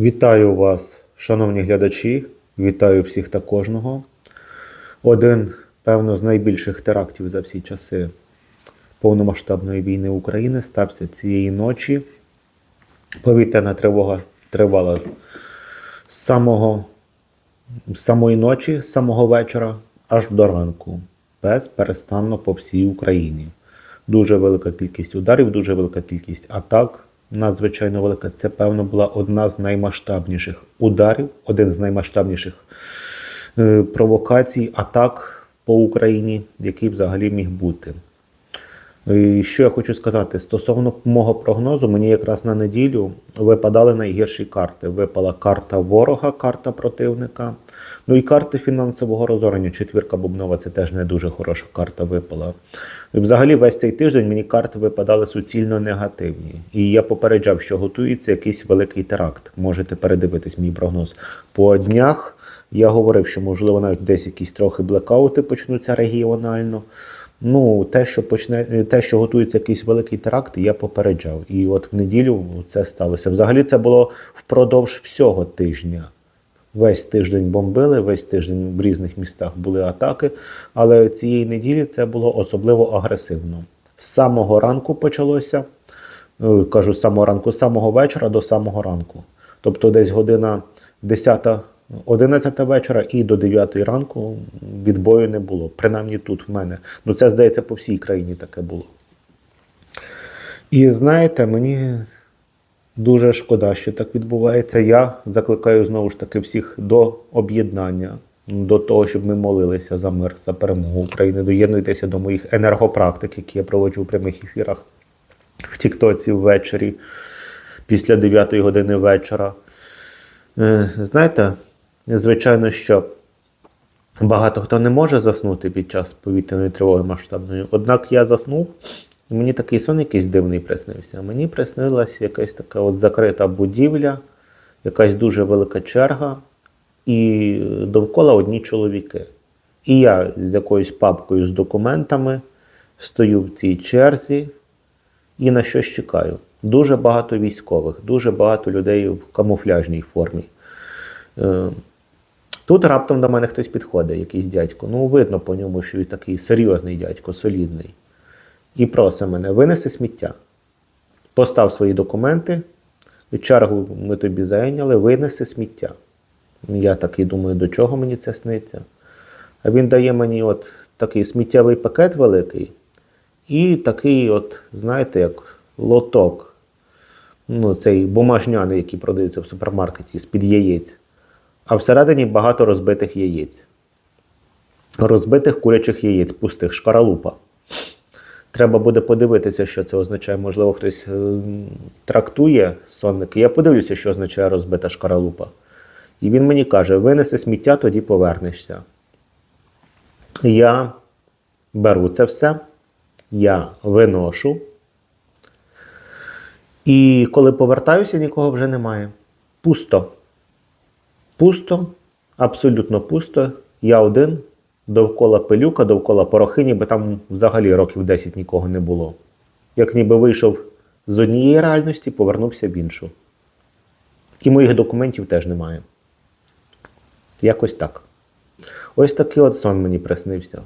Вітаю вас, шановні глядачі. Вітаю всіх та кожного. Один, певно, з найбільших терактів за всі часи повномасштабної війни України стався цієї ночі. Повітряна тривога тривала з самого з самої ночі, з самого вечора аж до ранку, безперестанно по всій Україні. Дуже велика кількість ударів, дуже велика кількість атак. Надзвичайно велика. Це, певно, була одна з наймасштабніших ударів, один з наймасштабніших е, провокацій, атак по Україні, який взагалі міг бути. І що я хочу сказати стосовно мого прогнозу, мені якраз на неділю випадали найгірші карти. Випала карта ворога, карта противника. Ну і карти фінансового розорення. Четвірка бубнова це теж не дуже хороша карта випала. І взагалі весь цей тиждень мені карти випадали суцільно негативні. І я попереджав, що готується якийсь великий теракт. Можете передивитись мій прогноз. По днях я говорив, що можливо навіть десь якісь трохи блекаути почнуться регіонально. Ну, те, що почне, те, що готується якийсь великий теракт, я попереджав. І от в неділю це сталося. Взагалі, це було впродовж всього тижня. Весь тиждень бомбили, весь тиждень в різних містах були атаки. Але цієї неділі це було особливо агресивно. З самого ранку почалося, е, кажу, з самого ранку, з самого вечора до самого ранку. Тобто десь година 10 11 вечора і до 9 ранку відбою не було. Принаймні тут в мене. Ну це здається по всій країні таке було. І знаєте, мені дуже шкода, що так відбувається. Я закликаю знову ж таки всіх до об'єднання, до того, щоб ми молилися за мир, за перемогу України. Доєднуйтеся до моїх енергопрактик, які я проводжу у прямих ефірах в Тіктоці ввечері після 9 години вечора. Е, Знаєте, звичайно, що багато хто не може заснути під час повітряної тривоги масштабної. Однак я заснув, і мені такий сон якийсь дивний приснився. Мені приснилася якась така от закрита будівля, якась дуже велика черга, і довкола одні чоловіки. І я з якоюсь папкою з документами стою в цій черзі і на щось чекаю. Дуже багато військових, дуже багато людей в камуфляжній формі. Тут раптом до мене хтось підходить, якийсь дядько. Ну, видно по ньому, що він такий серйозний дядько, солідний. І просить мене, винеси сміття. Постав свої документи, чергу ми тобі зайняли, винеси сміття. Я такий думаю, до чого мені це сниться? А він дає мені от такий сміттєвий пакет великий і такий, от, знаєте, як лоток. Ну, цей бумажняний, який продаються в супермаркеті з-під яєць. А всередині багато розбитих яєць. Розбитих курячих яєць, пустих, шкаралупа. Треба буде подивитися, що це означає. Можливо, хтось е, трактує сонники. Я подивлюся, що означає розбита шкаралупа. І він мені каже: винеси сміття, тоді повернешся. Я беру це все, я виношу. І коли повертаюся, нікого вже немає. Пусто. Пусто, абсолютно пусто. Я один, довкола пилюка, довкола порохи, ніби там взагалі років 10 нікого не було. Як ніби вийшов з однієї реальності, повернувся в іншу. І моїх документів теж немає. Якось так. Ось такий от сон мені приснився.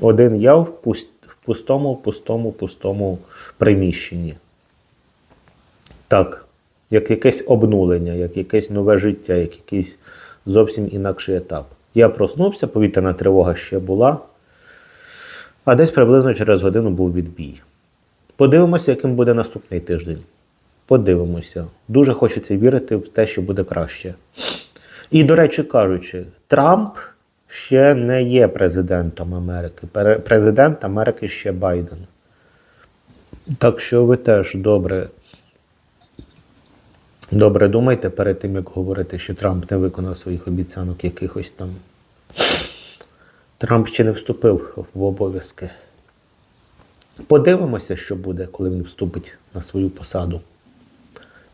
Один я в пустому, пустому, пустому приміщенні. Так як якесь обнулення, як якесь нове життя, як якийсь зовсім інакший етап. Я проснувся, повітряна тривога ще була, а десь приблизно через годину був відбій. Подивимося, яким буде наступний тиждень. Подивимося. Дуже хочеться вірити в те, що буде краще. І, до речі, кажучи, Трамп ще не є президентом Америки. Президент Америки ще Байден. Так що ви теж добре. Добре думайте перед тим, як говорити, що Трамп не виконав своїх обіцянок якихось там. Трамп ще не вступив в обов'язки. Подивимося, що буде, коли він вступить на свою посаду.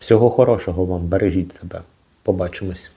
Всього хорошого вам, бережіть себе. Побачимось.